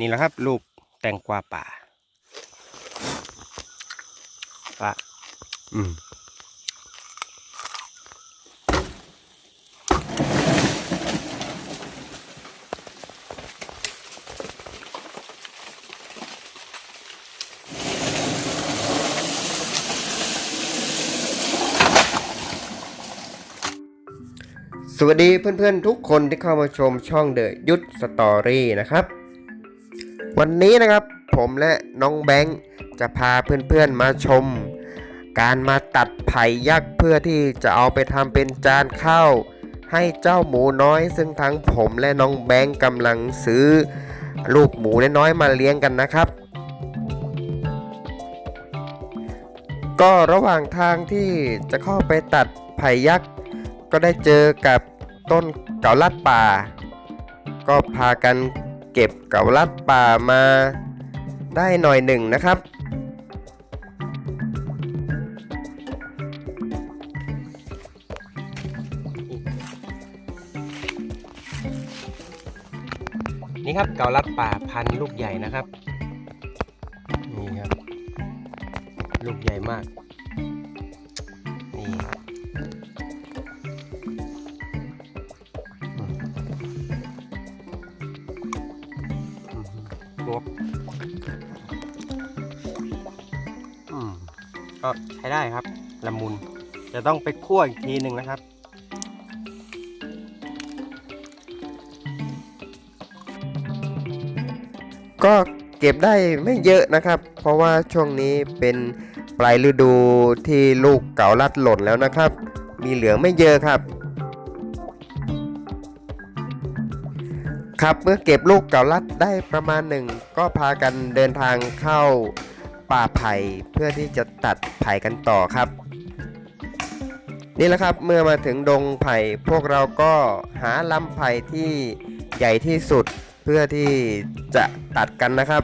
นี่แหละครับ ลูกแตงกวาป่าป่าอืมสวัสดีเพื่อนๆทุกคนที่เข้ามาชมช่องเดอะยุทธสตอรี่นะครับ วันนี้นะครับผมและน้องแบงค์จะพาเพื่อนๆมาชม การมาตัดไผ่ยักษ์เพื่อที่จะเอาไปทำเป็นจานข้าวให้เจ้าหมูน้อย ซึ่งทั้งผมและน้องแบงค์กำลังซื้อ ลูกหมูน้อยๆมาเลี้ยงกันนะครับ ก็ระหว่างทางที่จะเข้าไปตัดไผ่ยักษ์ก็ได้เจอกับต้นเกาลัดป่า ก็พากัน เก็บเกาลัดป่ามาได้หน่อยหนึ่งนะครับ นี่ครับเกาลัดป่าพันลูกใหญ่นะครับ นี่ครับ ลูกใหญ่มาก ได้ครับละมุนจะต้องไปคั่วอีกทีหนึ่งนะครับ ก็เก็บได้ไม่เยอะนะครับ เพราะว่าช่วงนี้เป็นปลายฤดูที่ลูกเก่าลัดหล่นแล้วนะครับ มีเหลืองไม่เยอะครับครับเมื่อเก็บลูกเก่าลัดได้ประมาณหนึ่งก็พากันเดินทางเข้า ป่าไผ่เพื่อที่จะตัดไผ่กันต่อครับ นี่แหละครับเมื่อมาถึงดงไผ่พวกเราก็หาลำไผ่ที่ใหญ่ที่สุดเพื่อที่จะตัดกันนะครับ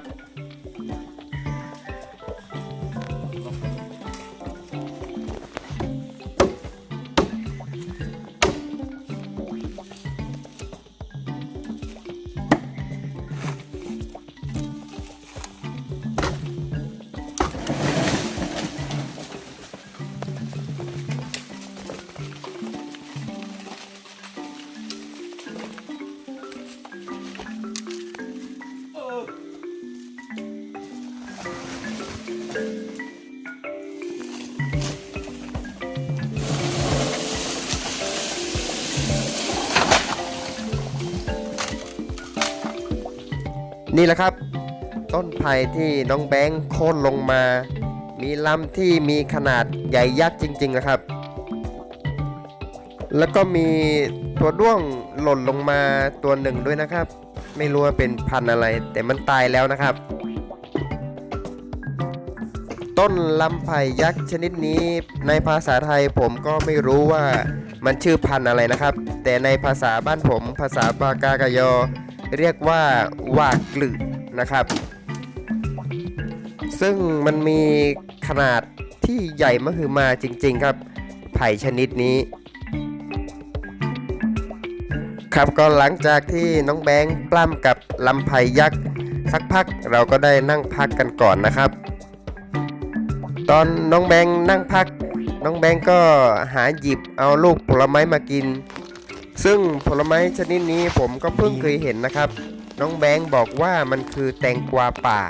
นี่แหละครับ ต้นไผ่ที่น้องแบงค์โค่นลงมา มีลำที่มีขนาดใหญ่ยักษ์จริงๆนะครับ แล้วก็มีตัวด้วงหล่นลงมาตัวหนึ่งด้วยนะครับ ไม่รู้ว่าเป็นพันอะไร แต่มันตายแล้วนะครับ ต้นลำไผ่ยักษ์ชนิดนี้ ในภาษาไทยผมก็ไม่รู้ว่ามันชื่อพันอะไรนะครับ แต่ในภาษาบ้านผม ภาษาปากากยอ เรียกว่าวากลึนะครับ ซึ่งมันมีขนาดที่ใหญ่มหึมาจริง ๆ ครับ ไผ่ชนิดนี้ ครับก็หลังจากที่น้องแบงค์ปล้ำกับลำไผ่ยักษ์สักพักเราก็ได้นั่งพักกันก่อนนะครับ ตอนน้องแบงค์นั่งพัก น้องแบงค์ก็หาหยิบเอาลูกผลไม้มากิน ซึ่งผลไม้ชนิดนี้ผมก็เพิ่งเคยเห็นนะครับ น้องแบงค์บอกว่ามันคือแตงกวาป่า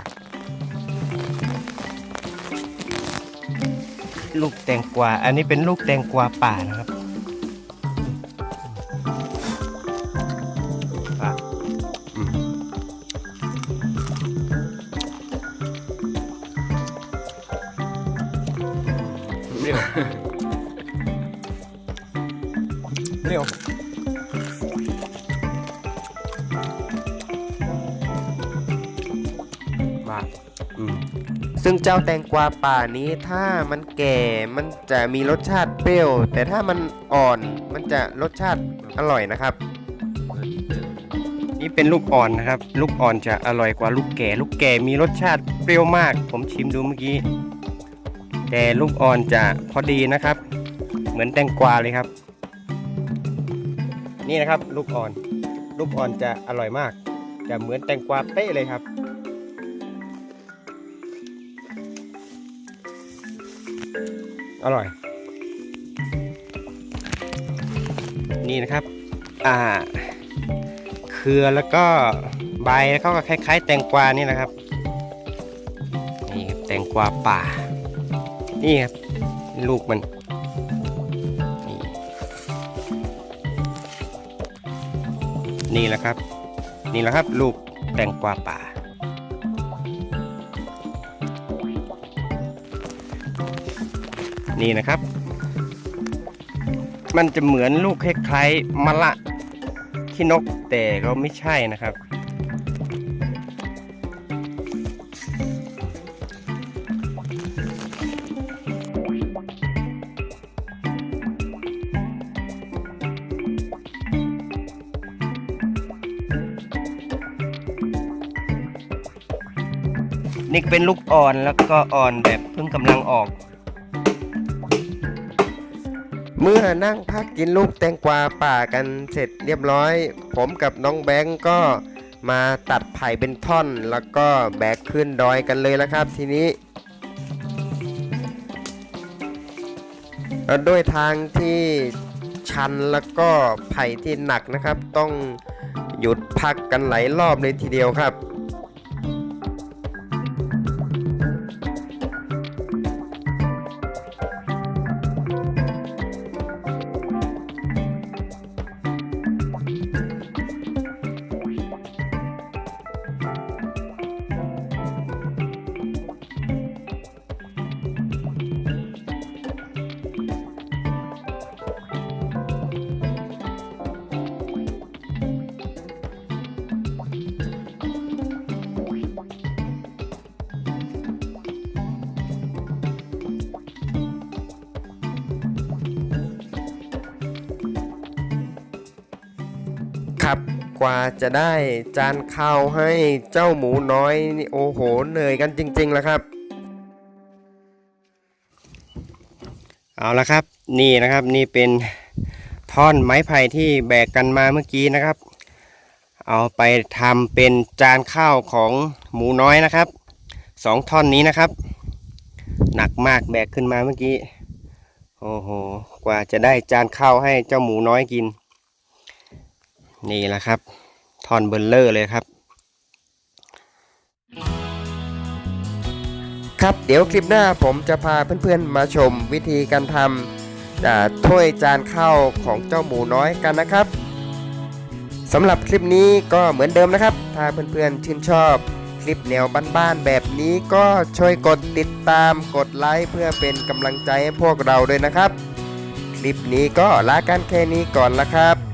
ลูกแตงกวา อันนี้เป็นลูกแตงกวาป่านะครับ มาอืมซึ่งเจ้าแตงกวาป่านี้ถ้ามันแก่มันจะมีรสชาติเปรี้ยว แต่ถ้ามันอ่อนมันจะรสชาติอร่อยนะครับ นี่เป็นลูกอ่อนนะครับ ลูกอ่อนจะอร่อยกว่าลูกแก่ ลูกแก่มีรสชาติเปรี้ยวมาก ผมชิมดูเมื่อกี้ แต่ลูกอ่อนจะพอดีนะครับ เหมือนแตงกวาเลยครับ นี่นะครับ ลูกอ่อน ลูกอ่อนจะอร่อยมาก จะเหมือนแตงกวาเป๊ะเลยครับ อร่อย นี่นะครับ อ่า เครือแล้วก็ใบแล้วก็คล้าย ๆ แตงกวานี่นะครับ นี่ครับแตงกวาป่า นี่ครับ ลูกมันนี่นี่แหละครับ นี่แหละครับลูกแตงกวาป่า นี่นะครับ มันจะเหมือนลูกคล้ายๆมะละขี้นกแต่ก็ไม่ใช่นะครับ นี่เป็นลูกอ่อนแล้วก็อ่อนแบบเพิ่งกำลังออก เมื่อนั่งพักกินลูกแตงกวาป่ากันเสร็จเรียบร้อย ผมกับน้องแบงก์ก็มาตัดไผ่เป็นท่อน แล้วก็แบกขึ้นดอยกันเลยแล้วครับทีนี้ด้วยทางที่ชันแล้วก็ไผ่ที่หนักนะครับ ต้องหยุดพักกันหลายรอบเลยทีเดียวครับ ครับ กว่าจะได้จานข้าวให้เจ้าหมูน้อยนี่โอ้โหเหนื่อยกันจริงๆแล้วครับ เอาละครับนี่นะครับนี่เป็นท่อนไม้ไผ่ที่แบกกันมาเมื่อกี้นะครับ เอาไปทำเป็นจานข้าวของหมูน้อยนะครับสองท่อนนี้นะครับ หนักมากแบกขึ้นมาเมื่อกี้ โอ้โห กว่าจะได้จานข้าวให้เจ้าหมูน้อยกิน นี่แหละครับทอนเบลเลอร์เลยครับ ครับเดี๋ยวคลิปหน้าผมจะพาเพื่อนๆมาชมวิธีการทำถ้วยจานข้าวของเจ้าหมูน้อยกันนะครับสำหรับคลิปนี้ก็เหมือนเดิมนะครับ ถ้าเพื่อนๆชื่นชอบคลิปแนวบ้านๆแบบนี้ก็ช่วยกดติดตามกดไลค์เพื่อเป็นกำลังใจให้พวกเราด้วยนะครับ คลิปนี้ก็ลากันแค่นี้ก่อนละครับ